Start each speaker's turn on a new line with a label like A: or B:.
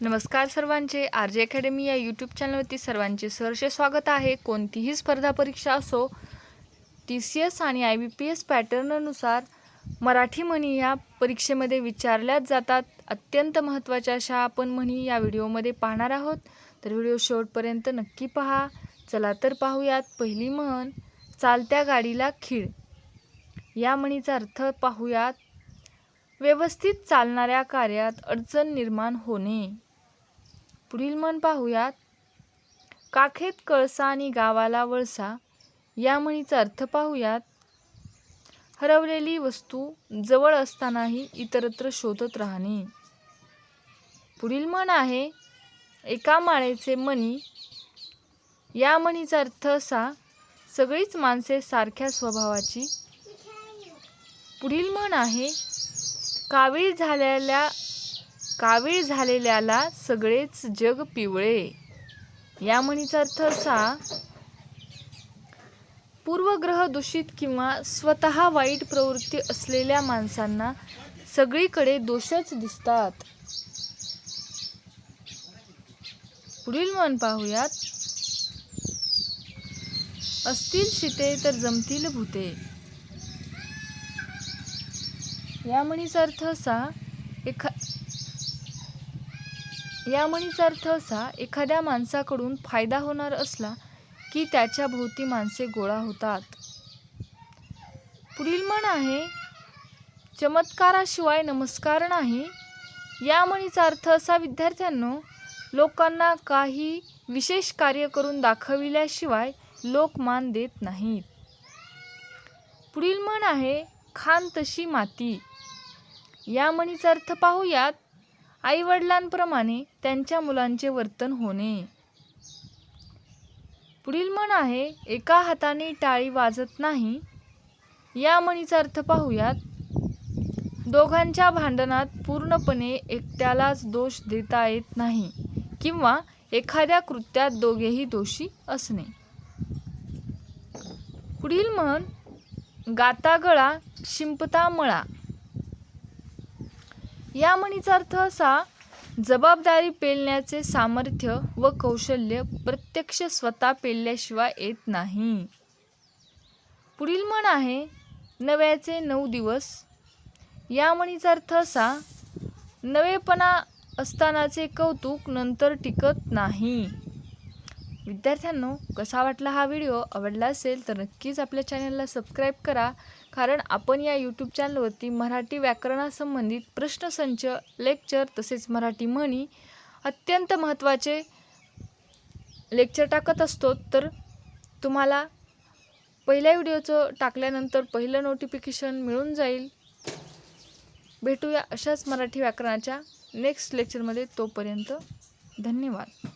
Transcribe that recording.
A: नमस्कार सर्वांचे. R J academy या यूट्यूब चॅनलवरती सर्वांचे सहर्ष स्वागत आहे. कोणतीही स्पर्धा परीक्षा असो टी सी एस आणि आय बी पी एस पॅटर्ननुसार मराठी म्हणी या परीक्षेमध्ये विचारल्याच जातात. अत्यंत महत्त्वाच्या अशा आपण म्हणी या व्हिडिओमध्ये पाहणार आहोत. तर व्हिडिओ शेवटपर्यंत नक्की पहा. चला तर पाहूयात. पहिली म्हण चालत्या गाडीला खीळ. या म्हणीचा अर्थ पाहूयात. व्यवस्थित चालणाऱ्या कार्यात अडचण निर्माण होणे. पुढील म्हण पाहूयात. काखेत कळसा आणि गावाला वळसा या म्हणीचा अर्थ पाहूयात. हरवलेली वस्तू जवळ असतानाही इतरत्र शोधत राहणे. पुढील म्हण आहे एका माळेचे मणी या म्हणीचा अर्थ असा सगळीच माणसे सारख्या स्वभावाची. पुढील म्हण आहे कावीळ झालेल्या कावीळ झालेल्याला सगळेच जग पिवळे. या म्हणीचा अर्थ असा पूर्वग्रह दूषित किंवा स्वतः वाईट प्रवृत्ती असलेल्या माणसांना सगळीकडे दोषच दिसतात. पुढील म्हण पाहूयात. असतील शिते तर जमतील भूते. या म्हणीचा अर्थ असा एखा या म्हणीचा अर्थ असा एखाद्या माणसाकडून फायदा होणार असला की त्याच्या भोवती माणसे गोळा होतात. पुढील म्हण आहे चमत्काराशिवाय नमस्कार नाही. या म्हणीचा अर्थ असा विद्यार्थ्यांनो लोकांना काही विशेष कार्य करून दाखविल्याशिवाय लोक मान देत नाहीत. पुढील म्हण आहे खान तशी माती. या म्हणीचा अर्थ पाहूयात आईवडिलांप्रमाणे त्यांच्या मुलांचे वर्तन होणे. पुढील म्हण आहे एका हाताने टाळी वाजत नाही. या म्हणीचा अर्थ पाहूयात. दोघांच्या भांडणात पूर्णपणे एकट्यालाच दोष देता येत नाही किंवा एखाद्या कृत्यात दोघेही दोषी असणे. पुढील म्हण गाता गळा शिंपता मळा. या म्हणीचा अर्थ असा जबाबदारी पेलण्याचे सामर्थ्य व कौशल्य प्रत्यक्ष स्वतः पेलल्याशिवाय येत नाही. पुढील म्हण आहे नव्याचे नऊ दिवस. या म्हणीचा अर्थ असा नवेपणा असतानाचे कौतुक नंतर टिकत नाही. विद्यार्थ्यांनो कसा वाटला हा व्हिडिओ? आवडला असेल तर नक्कीच आपल्या चॅनलला सबस्क्राईब करा. कारण आपण या यूट्यूब चॅनलवरती मराठी व्याकरणासंबंधित प्रश्नसंच लेक्चर तसेच मराठी म्हणी अत्यंत महत्त्वाचे लेक्चर टाकत असतो तर तुम्हाला पहिल्या व्हिडिओचं टाकल्यानंतर पहिलं नोटिफिकेशन मिळून जाईल. भेटूया अशाच मराठी व्याकरणाच्या नेक्स्ट लेक्चरमध्ये तोपर्यंत धन्यवाद.